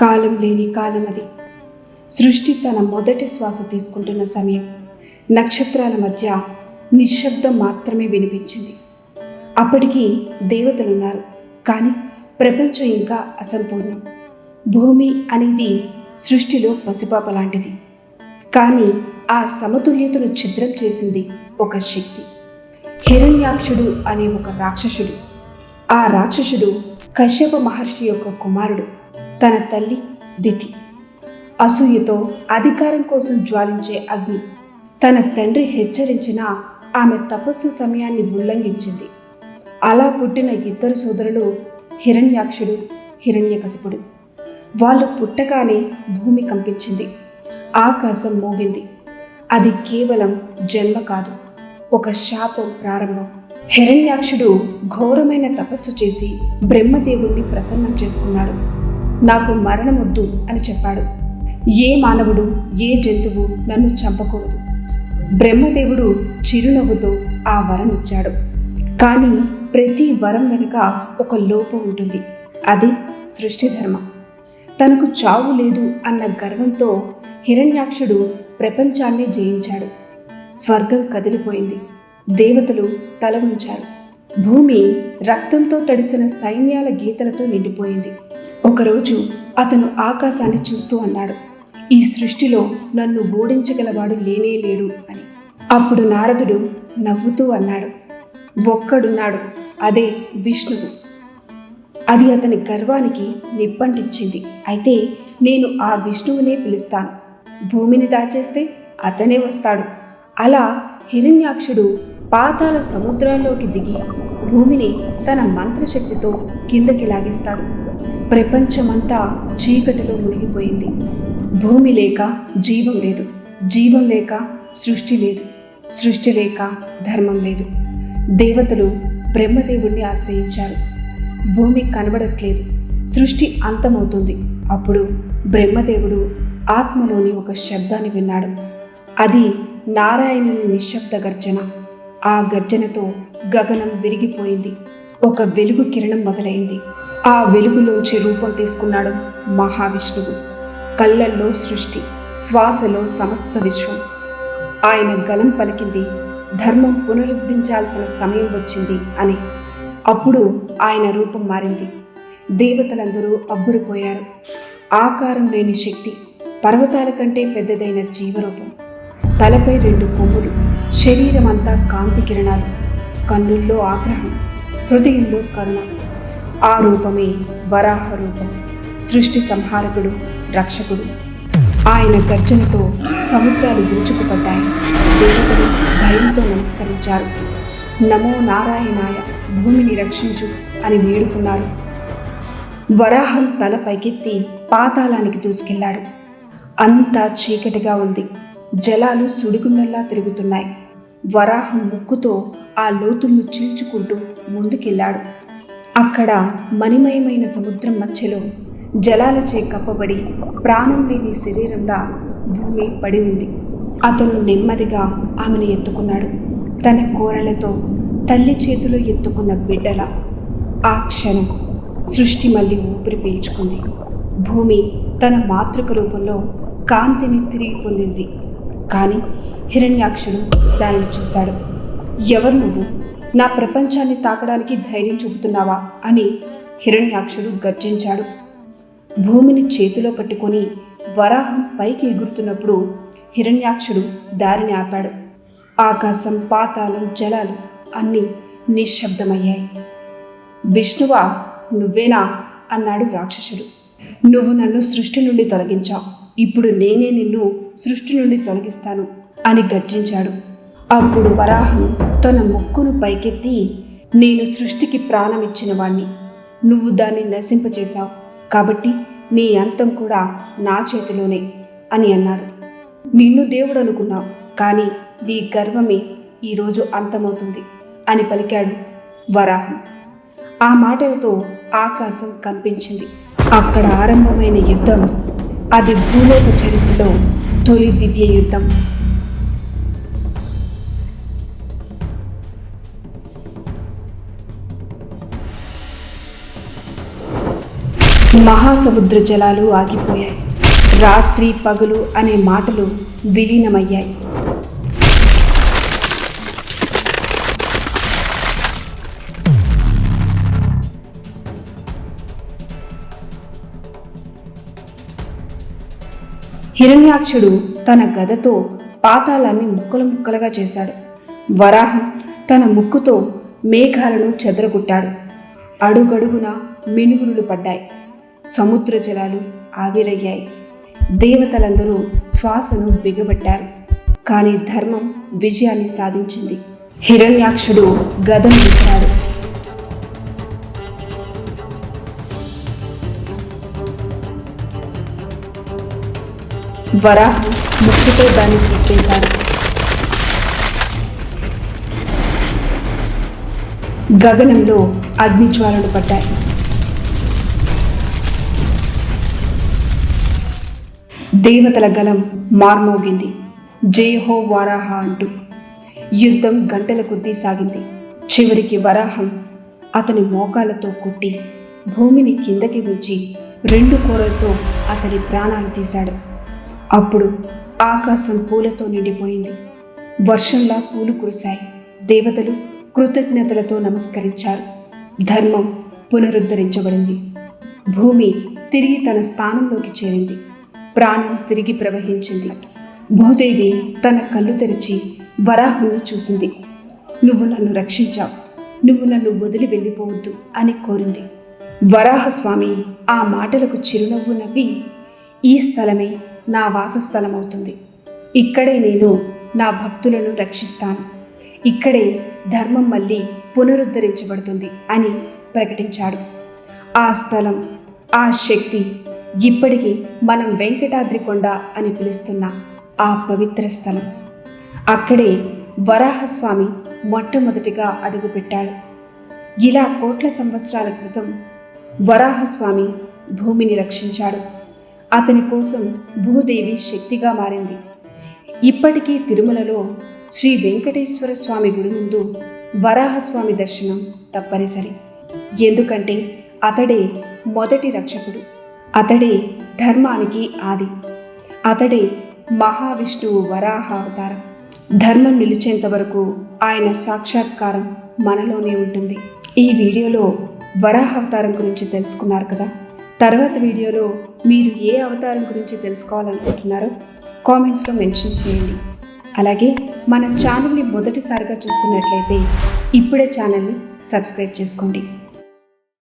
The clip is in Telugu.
కాలం లేని కాలం అది. సృష్టి తన మొదటి శ్వాస తీసుకుంటున్న సమయం. నక్షత్రాల మధ్య నిశ్శబ్దం మాత్రమే వినిపించింది. అప్పటికి దేవతలున్నారు కానీ ప్రపంచం ఇంకా అసంపూర్ణం. భూమి అనేది సృష్టిలో పసిపాప లాంటిది. కానీ ఆ సమతుల్యతను ఛిద్రం చేసింది ఒక శక్తి. హిరణ్యాక్షుడు అనే ఒక రాక్షసుడు. ఆ రాక్షసుడు కశ్యప మహర్షి యొక్క కుమారుడు. తన తల్లి దితి. అసూయతో అధికారం కోసం జ్వాలించే అగ్ని. తన తండ్రి హెచ్చరించిన ఆమె తపస్సు సమయాన్ని ఉల్లంఘించింది. అలా పుట్టిన ఇద్దరు సోదరులు హిరణ్యాక్షుడు హిరణ్యకశపుడు. వాళ్ళు పుట్టగానే భూమి కంపించింది. ఆకాశం మోగింది. అది కేవలం జన్మ కాదు ఒక శాపం ప్రారంభం. హిరణ్యాక్షుడు ఘోరమైన తపస్సు చేసి బ్రహ్మదేవుణ్ణి ప్రసన్నం చేసుకున్నాడు. నాకు మరణమొద్దు అని చెప్పాడు. ఏ మానవుడు ఏ జంతువు నన్ను చంపకూడదు. బ్రహ్మదేవుడు చిరునవ్వుతో ఆ వరం ఇచ్చాడు కానీ ప్రతి వరం వెనుక ఒక లోపం ఉంటుంది. అది సృష్టి ధర్మం. తనకు చావు లేదు అన్న గర్వంతో హిరణ్యాక్షుడు ప్రపంచాన్ని జయించాడు. స్వర్గం కదిలిపోయింది. దేవతలు తల ఉంచారు భూమి రక్తంతో తడిసిన సైన్యాల గీతలతో నిండిపోయింది. ఒకరోజు అతను ఆకాశాన్ని చూస్తూ అన్నాడు ఈ సృష్టిలో నన్ను బోడించగలవాడు లేనే లేడు అని. అప్పుడు నారదుడు నవ్వుతూ అన్నాడు ఒక్కడున్నాడు అదే విష్ణువు. అది అతని గర్వానికి నిప్పంటించింది అయితే నేను ఆ విష్ణువునే పిలుస్తాను. భూమిని దాచేస్తే అతనే వస్తాడు. అలా హిరణ్యాక్షుడు పాతాల సముద్రాల్లోకి దిగి భూమిని తన మంత్రశక్తితో కిందకి లాగిస్తాడు. ప్రపంచమంతా చీకటిలో మునిగిపోయింది. భూమి లేక జీవం లేదు. జీవం లేక సృష్టి లేదు. సృష్టి లేక ధర్మం లేదు. దేవతలు బ్రహ్మదేవుణ్ణి ఆశ్రయించారు. భూమి కనబడట్లేదు. సృష్టి అంతమవుతుంది. అప్పుడు బ్రహ్మదేవుడు ఆత్మలోని ఒక శబ్దాన్ని విన్నాడు. అది నారాయణుని నిశ్శబ్ద గర్జన. ఆ గర్జనతో గగనం విరిగిపోయింది. ఒక వెలుగు కిరణం మొదలైంది. ఆ వెలుగులోంచి రూపం తీసుకున్నాడు మహావిష్ణువు. కళ్ళల్లో సృష్టి శ్వాసలో సమస్త విశ్వం. ఆయన గలం పలికింది ధర్మం పునరుద్ధరించాల్సిన సమయం వచ్చింది అని. అప్పుడు ఆయన రూపం మారింది. దేవతలందరూ అబ్బురిపోయారు. ఆకారం లేని శక్తి పర్వతాల కంటే పెద్దదైన జీవరూపం. తలపై రెండు కొమ్ములు శరీరం అంతా కాంతి కిరణాలు. కన్నుల్లో ఆగ్రహం హృదయంలో కరుణ. ఆ రూపమే వరాహ రూపం సృష్టి సంహారకుడు రక్షకుడు. ఆయన గర్జనతో సముద్రాలు దూచుకుపడ్డాయి దేవతలు భయంతో నమస్కరించారు. నమో నారాయణాయ భూమిని రక్షించు అని వేడుకున్నారు. వరాహం తల పైకెత్తి పాతాళానికి దూసుకెళ్ళాడు. అంతా చీకటిగా ఉంది. జలాలు సుడిగుండల్లా తిరుగుతున్నాయి. వరాహం ముక్కుతో ఆ లోతుల్ని చీల్చుకుంటూ ముందుకెళ్ళాడు. అక్కడ మణిమయమైన సముద్రం మధ్యలో జలాలచే కప్పబడి ప్రాణం లేని శరీరంలా భూమి పడి ఉంది. అతను నెమ్మదిగా ఆమెను ఎత్తుకున్నాడు. తన కోరలతో తల్లి చేతిలో ఎత్తుకున్న బిడ్డల ఆ క్షణం సృష్టి మళ్ళీ ఊపిరి పీల్చుకుంది. భూమి తన మాతృక రూపంలో కాంతిని తిరిగి పొందింది. కానీ హిరణ్యాక్షుడు దానిని చూశాడు. ఎవరు నువ్వు? నా ప్రపంచాన్ని తాకడానికి ధైర్యం చూపుతున్నావా అని హిరణ్యాక్షుడు గర్జించాడు. భూమిని చేతిలో పట్టుకొని వరాహం పైకి ఎగురుతున్నప్పుడు హిరణ్యాక్షుడు దారిని ఆపాడు. ఆకాశం పాతాళం జలాలు అన్నీ నిశ్శబ్దమయ్యాయి. విష్ణువా నువ్వేనా? అన్నాడు రాక్షసుడు. నువ్వు నన్ను సృష్టి నుండి తొలగించావు. ఇప్పుడు నేనే నిన్ను సృష్టి నుండి తొలగిస్తాను అని గర్జించాడు. అప్పుడు వరాహం తన ముక్కును పైకెత్తి నేను సృష్టికి ప్రాణమిచ్చిన వాణ్ణి. నువ్వు దాన్ని నశింపచేశావు. కాబట్టి నీ అంతం కూడా నా చేతిలోనే అని అన్నాడు. నిన్ను దేవుడు అనుకున్నావు కానీ నీ గర్వమే ఈరోజు అంతమవుతుంది అని పలికాడు వరాహం. ఆ మాటలతో ఆకాశం కంపించింది. అక్కడ ఆరంభమైన యుద్ధం అది భూలోక చరిత్రలో తొలి దివ్య యుద్ధం. మహాసముద్ర జలాలు ఆగిపోయాయి. రాత్రి పగులు అనే మాటలు విలీనమయ్యాయి. హిరణ్యాక్షుడు తన గదతో పాతాళాన్ని ముక్కలు ముక్కలుగా చేశాడు. వరాహం తన ముక్కుతో మేఘాలను చెదరగొట్టాడు. అడుగడుగున మినుగురులు పడ్డాయి. సముద్ర జలాలు ఆవిరయ్యాయి. దేవతలందరూ శ్వాసను బిగబట్టారు. కానీ ధర్మం విజయాన్ని సాధించింది. హిరణ్యాక్షుడు గదం విసిరాడు. వరాహం ముక్కుతో దాన్ని తిప్పేశాడు గగనంలో అగ్నిజ్వాలలు పడ్డాయి. దేవతల గలం మార్మోగింది. జయహో వారాహ అంటూ యుద్ధం గంటల కొద్దీ సాగింది. చివరికి వరాహం అతని మోకాలతో కొట్టి భూమిని కిందకి ఉంచి రెండు కూరలతో అతని ప్రాణాలు తీశాడు. అప్పుడు ఆకాశం పూలతో నిండిపోయింది. వర్షంలా పూలు కురిశాయి. దేవతలు కృతజ్ఞతలతో నమస్కరించారు. ధర్మం పునరుద్ధరించబడింది. భూమి తిరిగి తన స్థానంలోకి చేరింది. ప్రాణం తిరిగి ప్రవహించింది. భూదేవి తన కళ్ళు తెరిచి వరాహుని చూసింది. నువ్వు నన్ను రక్షించావు. నువ్వు నన్ను వదిలి వెళ్ళిపోవద్దు అని కోరింది. వరాహస్వామి ఆ మాటలకు చిరునవ్వు నవ్వి ఈ స్థలమే నా వాసస్థలం అవుతుంది ఇక్కడే నేను నా భక్తులను రక్షిస్తాను. ఇక్కడే ధర్మం మళ్ళీ పునరుద్ధరించబడుతుంది అని ప్రకటించాడు. ఆ స్థలం ఆ శక్తి ఇప్పటికీ మనం వెంకటాద్రి కొండ అని పిలుస్తున్న ఆ పవిత్ర స్థలం. అక్కడే వరాహస్వామి మొట్టమొదటిగా అడుగుపెట్టాడు. ఇలా కోట్ల సంవత్సరాల క్రితం వరాహస్వామి భూమిని రక్షించాడు. అతని కోసం భూదేవి శక్తిగా మారింది. ఇప్పటికీ తిరుమలలో శ్రీ వెంకటేశ్వర స్వామి గుడి ముందు వరాహస్వామి దర్శనం తప్పనిసరి. ఎందుకంటే అతడే మొదటి రక్షకుడు. అతడే ధర్మానికి ఆది. అతడే మహావిష్ణువు వరాహ అవతారం ధర్మం నిలిచేంత వరకు ఆయన సాక్షాత్కారం మనలోనే ఉంటుంది. ఈ వీడియోలో వరాహ అవతారం గురించి తెలుసుకున్నారు కదా? తర్వాత వీడియోలో మీరు ఏ అవతారం గురించి తెలుసుకోవాలనుకుంటున్నారో కామెంట్స్లో మెన్షన్ చేయండి. అలాగే మన ఛానల్ని మొదటిసారిగా చూస్తున్నట్లయితే ఇప్పుడే ఛానల్ని సబ్స్క్రైబ్ చేసుకోండి.